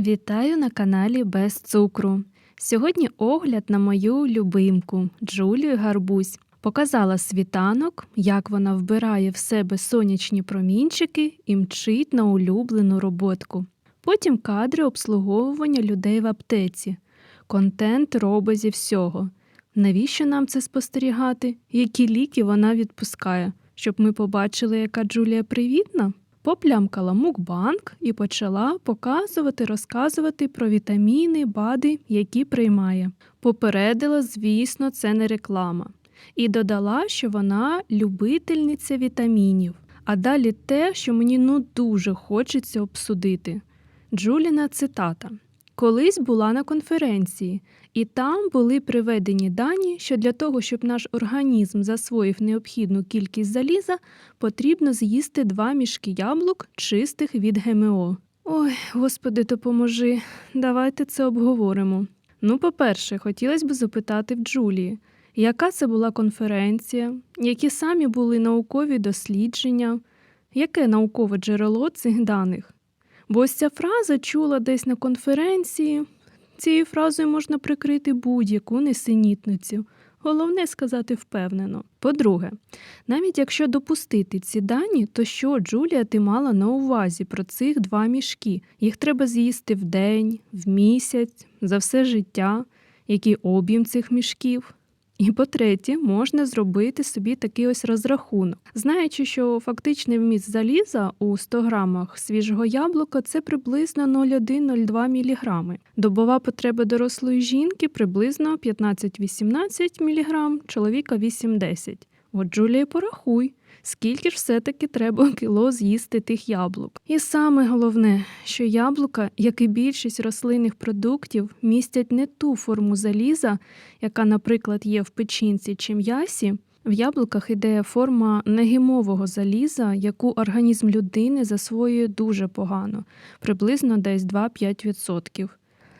Вітаю на каналі Без цукру. Сьогодні огляд на мою любимку Джулію Гарбузь. Показала світанок, як вона вбирає в себе сонячні промінчики і мчить на улюблену роботку. Потім кадри обслуговування людей в аптеці. Контент робить зі всього. Навіщо нам це спостерігати? Які ліки вона відпускає? Щоб ми побачили, яка Джулія привітна? Поплямкала мукбанк і почала показувати, розказувати про вітаміни, БАДи, які приймає. Попередила, звісно, це не реклама. І додала, що вона любительниця вітамінів. А далі те, що мені ну дуже хочеться обсудити. Джуліна цитата. Колись була на конференції, і там були приведені дані, що для того, щоб наш організм засвоїв необхідну кількість заліза, потрібно з'їсти два мішки яблук, чистих від ГМО. Ой, господи, допоможи, давайте це обговоримо. Ну, по-перше, хотілося б запитати в Джулії, яка це була конференція, які самі були наукові дослідження, яке наукове джерело цих даних? Бо ось ця фраза чула десь на конференції. Цією фразою можна прикрити будь-яку несенітницю. Головне сказати впевнено. По-друге, навіть якщо допустити ці дані, то що Джулія ти мала на увазі про цих два мішки? Їх треба з'їсти в день, в місяць, за все життя, який об'єм цих мішків. І по-третє, можна зробити собі такий ось розрахунок. Знаючи, що фактичний вміст заліза у 100 грамах свіжого яблука це приблизно 0,1-0,2 мг. Добова потреба дорослої жінки приблизно 15-18 мг, чоловіка 8-10. От Джулія, порахуй, скільки ж все-таки треба кіло з'їсти тих яблук. І саме головне, що яблука, як і більшість рослинних продуктів, містять не ту форму заліза, яка, наприклад, є в печінці чи м'ясі. В яблуках іде форма негімового заліза, яку організм людини засвоює дуже погано, приблизно десь 2-5%.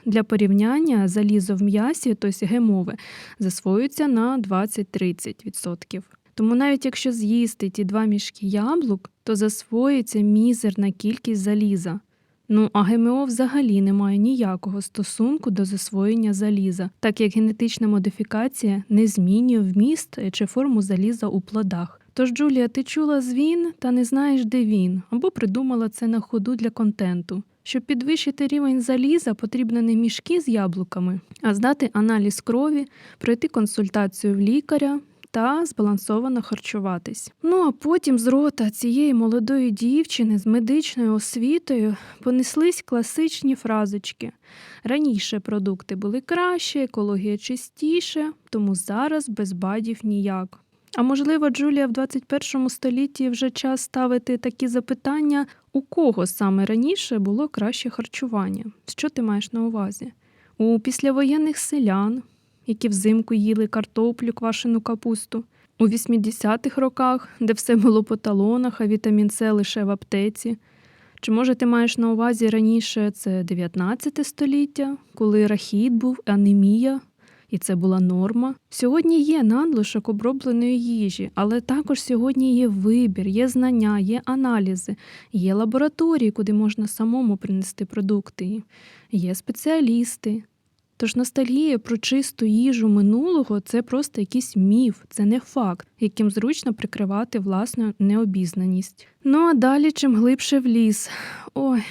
Для порівняння залізо в м'ясі, тобто гемове, засвоюється на 20-30%. Тому навіть якщо з'їсти ті два мішки яблук, то засвоюється мізерна кількість заліза. Ну а ГМО взагалі не має ніякого стосунку до засвоєння заліза, так як генетична модифікація не змінює вміст чи форму заліза у плодах. Тож, Джулія, ти чула звін та не знаєш, де він, або придумала це на ходу для контенту. Щоб підвищити рівень заліза, потрібно не мішки з яблуками, а здати аналіз крові, пройти консультацію в лікаря, та збалансовано харчуватись. Ну а потім з рота цієї молодої дівчини з медичною освітою понеслись класичні фразочки. Раніше продукти були краще, екологія чистіше, тому зараз без бадів ніяк. А можливо, Джулія в 21 столітті вже час ставити такі запитання, у кого саме раніше було краще харчування? Що ти маєш на увазі? У післявоєнних селян, які взимку їли картоплю, квашену капусту. У 80-х роках, де все було по талонах, а вітамін С лише в аптеці. Чи може ти маєш на увазі раніше це 19 століття, коли рахіт був, анемія, і це була норма? Сьогодні є надлишок обробленої їжі, але також сьогодні є вибір, є знання, є аналізи, є лабораторії, куди можна самому принести продукти, є спеціалісти. Тож ностальгія про чисту їжу минулого це просто якийсь міф, це не факт, яким зручно прикривати власну необізнаність. Ну а далі чим глибше в ліс. Ой.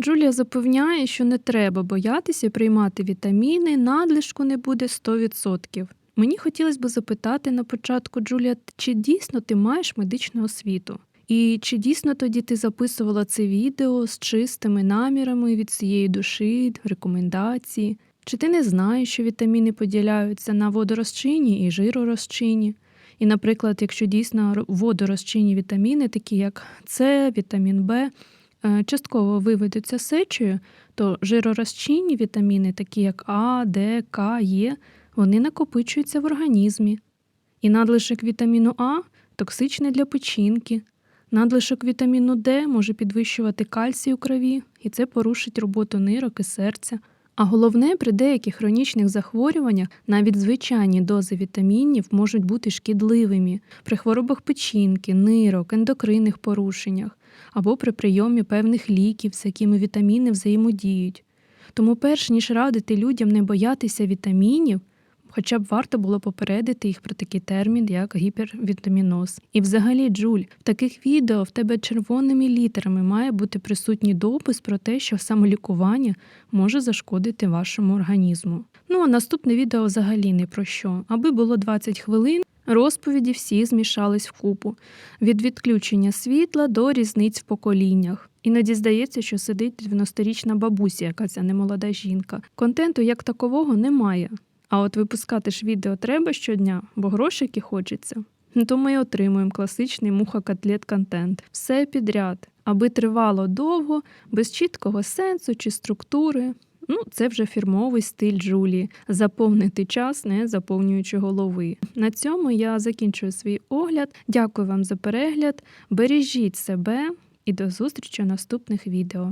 Джулія запевняє, що не треба боятися приймати вітаміни, надлишку не буде 100%. Мені хотілося б запитати на початку, Джулія, чи дійсно ти маєш медичну освіту? І чи дійсно тоді ти записувала це відео з чистими намірами від цієї душі, рекомендації? Чи ти не знаєш, що вітаміни поділяються на водорозчинні і жиророзчинні? І, наприклад, якщо дійсно водорозчинні вітаміни, такі як С, вітамін В, е, частково виведуться сечею, то жиророзчинні вітаміни, такі як А, Д, К, Е, вони накопичуються в організмі. І надлишок вітаміну А токсичний для печінки. Надлишок вітаміну Д може підвищувати кальцій у крові, і це порушить роботу нирок і серця. А головне, при деяких хронічних захворюваннях навіть звичайні дози вітамінів можуть бути шкідливими при хворобах печінки, нирок, ендокринних порушеннях або при прийомі певних ліків, з якими вітаміни взаємодіють. Тому, перш ніж радити людям не боятися вітамінів, хоча б варто було попередити їх про такий термін, як гіпервітаміноз. І взагалі, Джуль, в таких відео в тебе червоними літерами має бути присутній допис про те, що самолікування може зашкодити вашому організму. Ну а наступне відео взагалі не про що. Аби було 20 хвилин, розповіді всі змішались в купу від відключення світла до різниць в поколіннях. Іноді здається, що сидить 90-річна бабуся, яка ця немолода жінка. Контенту як такового немає. А от випускати ж відео треба щодня, бо грошики хочеться. Ну, То ми отримуємо класичний муха-котлет контент. Все підряд, аби тривало довго, без чіткого сенсу чи структури. Ну, це вже фірмовий стиль Джулії заповнити час, не заповнюючи голови. На цьому я закінчую свій огляд. Дякую вам за перегляд. Бережіть себе і до зустрічі у наступних відео.